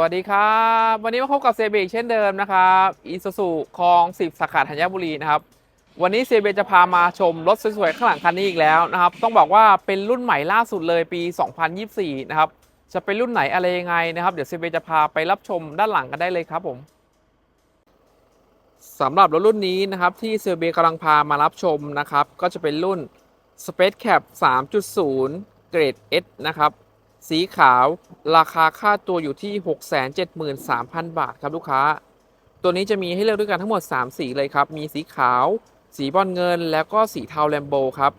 วัสดีครับ วันนี้มาพบกับเซเบกเช่นเดิมนะครับอีซูซูคลอง 10 สาขาธัญบุรีนะครับ วันนี้เซเบจะพามาชมรถสวยๆ ข้างหลังคันนี้อีกแล้วนะครับ ต้องบอกว่าเป็นรุ่นใหม่ล่าสุดเลยปี 2024 นะครับ จะเป็นรุ่นไหนอะไรยังไงนะครับ เดี๋ยวเซเบจะพาไปรับชมด้านหลังกันได้เลยครับผมสำหรับรถรุ่นนี้นะครับที่เซเบกำลังพามารับชมนะครับ ก็จะเป็นรุ่น Space Cap 3.0 เกรด S นะครับ สีขาวราคาค่าตัวอยู่ที่ 673,000 บาทครับลูกค้า ตัวนี้จะมีให้เลือกด้วยกันทั้งหมด 3 สีเลยครับ มีสีขาว สีบอลเงิน แล้วก็สีเทาแลมโบครับ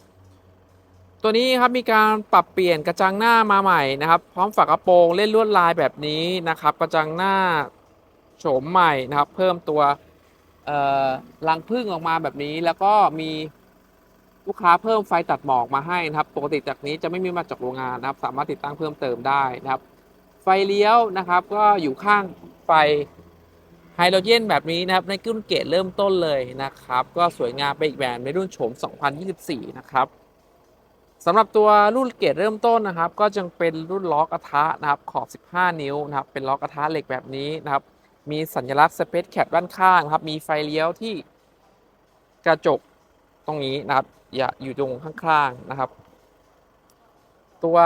ตัวนี้ครับมีการปรับเปลี่ยนกระจังหน้ามาใหม่นะครับ พร้อมฝากระโปรงเล่นลวดลายแบบนี้นะครับ กระจังหน้าโฉมใหม่นะครับ เพิ่มตัวเอ่อรังพึ่งออกมาแบบนี้แล้วก็มี ลูกค้าเพิ่มไฟตัดหมอกมาให้นะครับ ปกติจากนี้จะไม่มีมาจากโรงงานนะครับ สามารถติดตั้งเพิ่มเติมได้นะครับ ไฟเลี้ยวนะครับ ก็อยู่ข้างไฟไฮโดรเจนแบบนี้นะครับ ในรุ่นเกรดเริ่มต้นเลยนะครับ ก็สวยงามไปอีกแบบในรุ่นโฉม 2024 นะครับสำหรับตัวรุ่นเกรดเริ่มต้นนะครับ ก็จะเป็นรุ่นล้อกระทะนะครับ ขอบ 15 นิ้วนะครับ เป็นล้อกระทะเหล็กแบบนี้นะครับ มีสัญลักษณ์ Space Cap ด้านข้างนะครับ มีไฟเลี้ยวที่กระจกตรงนี้นะครับ อย่าอยู่ตรงข้างๆนะครับ ตัว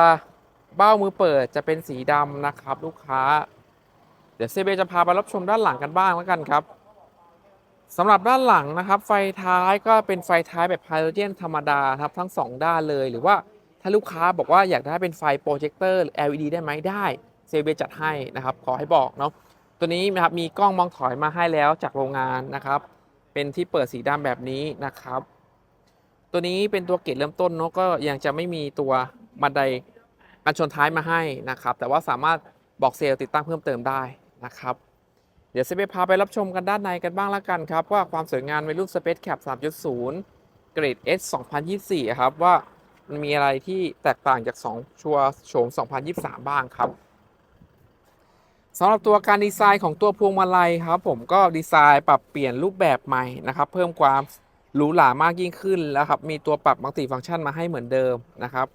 เบ้ามือเปิดจะเป็นสีดำนะครับ ลูกค้า เดี๋ยวเซเบจะพาไปรับชมด้านหลังกันบ้างแล้วกันครับสำหรับด้านหลังนะครับ ไฟท้ายก็เป็นไฟท้ายแบบไฮโดรเจนธรรมดาครับทั้ง 2 ด้านเลย หรือว่าถ้าลูกค้าบอกว่าอยากได้เป็นไฟโปรเจคเตอร์ LED ได้ไหมได้เซเบจัดให้นะครับ ขอให้บอกเนาะตัวนี้นะครับมีกล้องมองถอยมาให้แล้วจากโรงงานนะครับ เป็นที่เปิดสีดำแบบนี้นะครับ ตัวนี้เป็นตัวเกรดเริ่มต้นเนาะก็ยังจะไม่มีตัวบันไดกันชนท้ายมาให้นะครับ แต่ว่าสามารถบอกเซลล์ติดตั้งเพิ่มเติมได้นะครับ เดี๋ยวเซเบพาไปรับชมกันด้านในกันบ้างละกันครับว่าความสวยงามในรุ่น Space Cap 3.0 เกรด S 2024 ครับว่ามันมีอะไรที่แตกต่างจาก 2 ชัวโฉม 2023 บ้างครับสำหรับตัวการดีไซน์ของตัวพวงมาลัยครับ ผมก็ดีไซน์ปรับเปลี่ยนรูปแบบใหม่นะครับ เพิ่มความ หรูหรามากยิ่งขึ้นแล้วครับ มีตัวปรับมัลติฟังก์ชันมาให้เหมือนเดิมนะครับ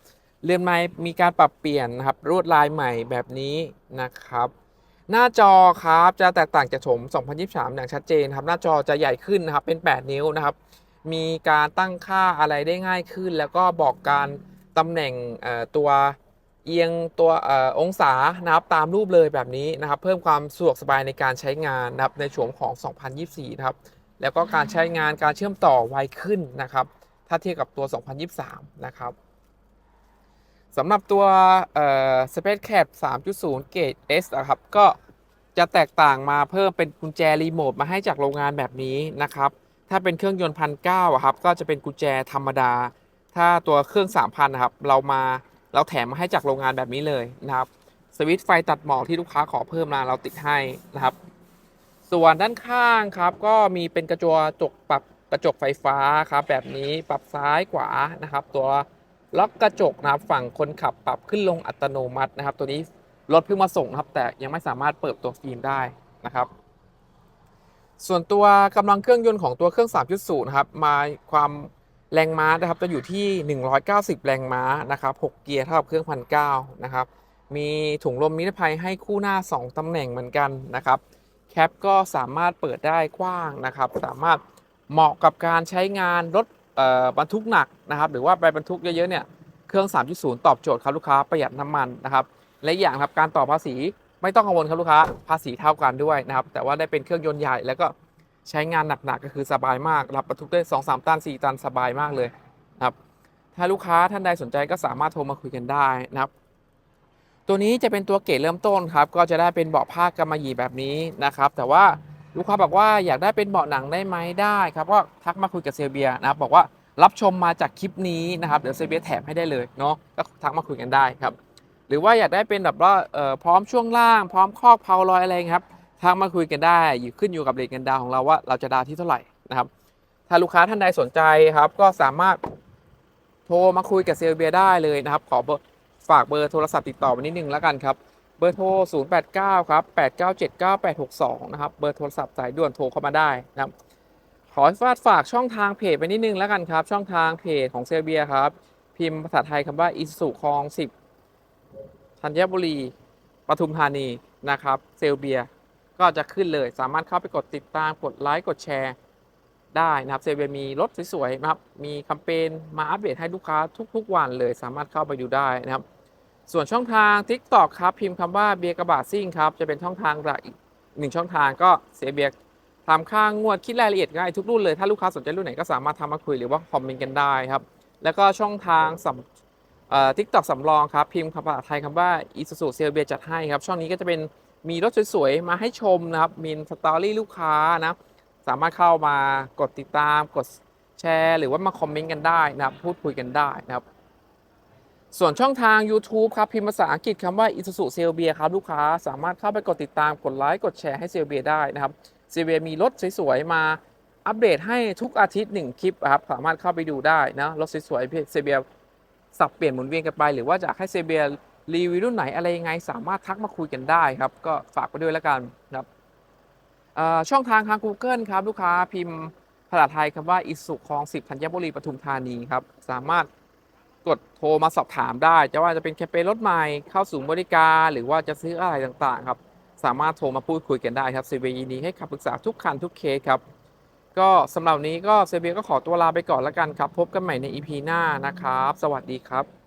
เรือนไม้มีการปรับเปลี่ยนนะครับลวดลายใหม่แบบนี้นะครับ หน้าจอครับจะแตกต่างจากโฉม 2023 อย่างชัดเจนครับ หน้าจอจะใหญ่ขึ้นนะครับ เป็น 8 นิ้วนะครับ มีการตั้งค่าอะไรได้ง่ายขึ้น แล้วก็บอกการตำแหน่งตัวเอียงตัวออองศานะครับตามรูปเลยแบบนี้นะครับ เพิ่มความสะดวกสบายในการใช้งานนะครับในโฉมของ 2024 นะครับ แล้วก็การใช้งานการเชื่อมต่อไวขึ้นนะครับ ถ้าเทียบกับตัว 2023 นะครับสำหรับตัวเอ่อ Space Cap 3.0 Gate S นะครับ ก็จะแตกต่างมาเพิ่มเป็นกุญแจรีโมทมาให้จากโรงงานแบบนี้นะครับ ถ้าเป็นเครื่องยนต์พันเก้าครับ ก็จะเป็นกุญแจธรรมดา ถ้าตัวเครื่อง 3,000นะครับ เรามาเราแถมมาให้จากโรงงานแบบนี้เลยนะครับ สวิตช์ไฟตัดหมอกที่ลูกค้าขอเพิ่มมาเราติดให้นะครับ ส่วนด้านข้างครับก็มีเป็นกระจกปรับกระจกไฟฟ้าครับแบบนี้ปรับซ้ายขวานะครับ ตัวล็อกกระจกนะครับฝั่งคนขับปรับขึ้นลงอัตโนมัตินะครับ ตัวนี้รถเพิ่งมาส่งนะครับ แต่ยังไม่สามารถเปิดตัวฟิล์มได้นะครับ ส่วนตัวกำลังเครื่องยนต์ของตัวเครื่อง 3.0นะครับมาความแรงม้านะครับจะอยู่ที่ 190 แรงม้านะครับ 6 เกียร์เท่ากับเครื่องพันเนะครับ มีถุงลมนิรภัยให้คู่หน้า 2ตำแหน่งเหมือนกันนะครับ แคปก็สามารถเปิดได้กว้างนะครับ สามารถเหมาะกับการใช้งานรถบรรทุกหนักนะครับ หรือว่าไปบรรทุกเยอะๆเนี่ยเครื่อง 3.0 ตอบโจทย์ครับลูกค้าประหยัดน้ำมันนะครับ และอีกอย่างครับการต่อภาษีไม่ต้องกังวลครับลูกค้าภาษีเท่ากันด้วยนะครับ แต่ว่าได้เป็นเครื่องยนต์ใหญ่แล้วก็ใช้งานหนักๆก็คือสบายมาก รับบรรทุกได้ 2-3 ตัน 4 ตันสบายมากเลยนะครับ ถ้าลูกค้าท่านใดสนใจก็สามารถโทรมาคุยกันได้นะครับ ตัวนี้จะเป็นตัวเกรดเริ่มต้นครับ ก็จะได้เป็นเบาะผ้ากำมะหยี่แบบนี้นะครับ แต่ว่าลูกค้าบอกว่าอยากได้เป็นเบาะหนังได้ไหมได้ครับก็ทักมาคุยกับเซเบียนะครับบอกว่ารับชมมาจากคลิปนี้นะครับเดี๋ยวเซเบียแถมให้ได้เลยเนาะก็ทักมาคุยกันได้ครับ หรือว่าอยากได้เป็นแบบว่าพร้อมช่วงล่าง พร้อมคอกเพาลอยอะไรครับทักมาคุยกันได้อยู่ขึ้นอยู่กับเรทเงินดาวของเราว่าเราจะดาวที่เท่าไหร่นะครับ ถ้าลูกค้าท่านใดสนใจครับ ก็สามารถโทรมาคุยกับเซเบียได้เลยนะครับ ขอเบอร์ ฝากเบอร์โทรศัพท์ติดต่อไว้นิดนึงแล้วกันครับเบอร์โทร 089 ครับ 8979862 นะครับ เบอร์โทรศัพท์สายด่วนโทรเข้ามาได้นะครับ ขอฝากฝากช่องทางเพจไปนิดนึงแล้วกันครับ ช่องทางเพจของเซลเบียครับ พิมพ์ภาษาไทยคำว่าอิสุคลอง 10 ธัญบุรี ปทุมธานี นะครับ เซลเบีย ก็จะขึ้นเลย สามารถเข้าไปกดติดตาม กดไลค์ กดแชร์ ได้นะครับ เซลเบียมีรถสวยๆนะครับ มีแคมเปญมาอัปเดตให้ลูกค้าทุกๆวันเลย สามารถเข้าไปดูได้นะครับ ส่วนช่องทาง TikTok ครับ พิมพ์คำว่าเบียร์กระบะซิ่งครับ จะเป็นช่องทางหลักอีกหนึ่งช่องทางก็เสียเบียร์ทำค่างวดคิดรายละเอียดง่ายทุกรุ่นเลย ถ้าลูกค้าสนใจรุ่นไหนก็สามารถทำมาคุยหรือว่าคอมเมนต์กันได้ครับ แล้วก็ช่องทางสำเอ่อ TikTok สำรองครับ พิมพ์คำภาษาไทยคำว่า Isuzu เซลเบียจัดให้ครับ ช่องนี้ก็จะเป็นมีรถสวยๆ มาให้ชมนะครับ มีสตอรี่ลูกค้านะ สามารถเข้ามากดติดตามกดแชร์ หรือว่ามาคอมเมนต์กันได้นะครับ พูดคุยกันได้นะครับ ส่วนช่องทาง YouTube ครับ พิมพ์ภาษาอังกฤษคำว่า Isuzu s e l b i a ครับ ลูกค้าสามารถเข้าไปกดติดตามกดไลค์กดแชร์ให้ s e l b i a ได้นะครับ s e l b i a มีรถสวยๆ มาอัปเดตให้ทุกอาทิตย์ 1 คลิปครับ สามารถเข้าไปดูได้นะ รถสวยๆ s e l b i a สับเปลี่ยนหมุนเวียนกันไป หรือว่าจะให้ s e l b i a รีวิวรุ่นไหนอะไรยังไง สามารถทักมาคุยกันได้ครับ ก็ฝากไปด้วยแล้วกันนะครับช่องทางทาง Google ครับ ลูกค้าพิมพ์ภาษาไทยคำว่า Isuzu คลอง10ธัญบุรีปทุมธานีครับสามารถ กดโทรมาสอบถามได้จะว่าจะเป็นแคมเปญรถใหม่เข้าสู่บริการ หรือว่าจะซื้ออะไรต่างๆครับ สามารถโทรมาพูดคุยกันได้ครับเซเวียยินดีให้คำปรึกษาทุกคันทุกเคสครับ ก็สำหรับนี้ก็เซเวียก็ขอตัวลาไปก่อนแล้วกันครับ พบกันใหม่ใน EP หน้านะครับ สวัสดีครับ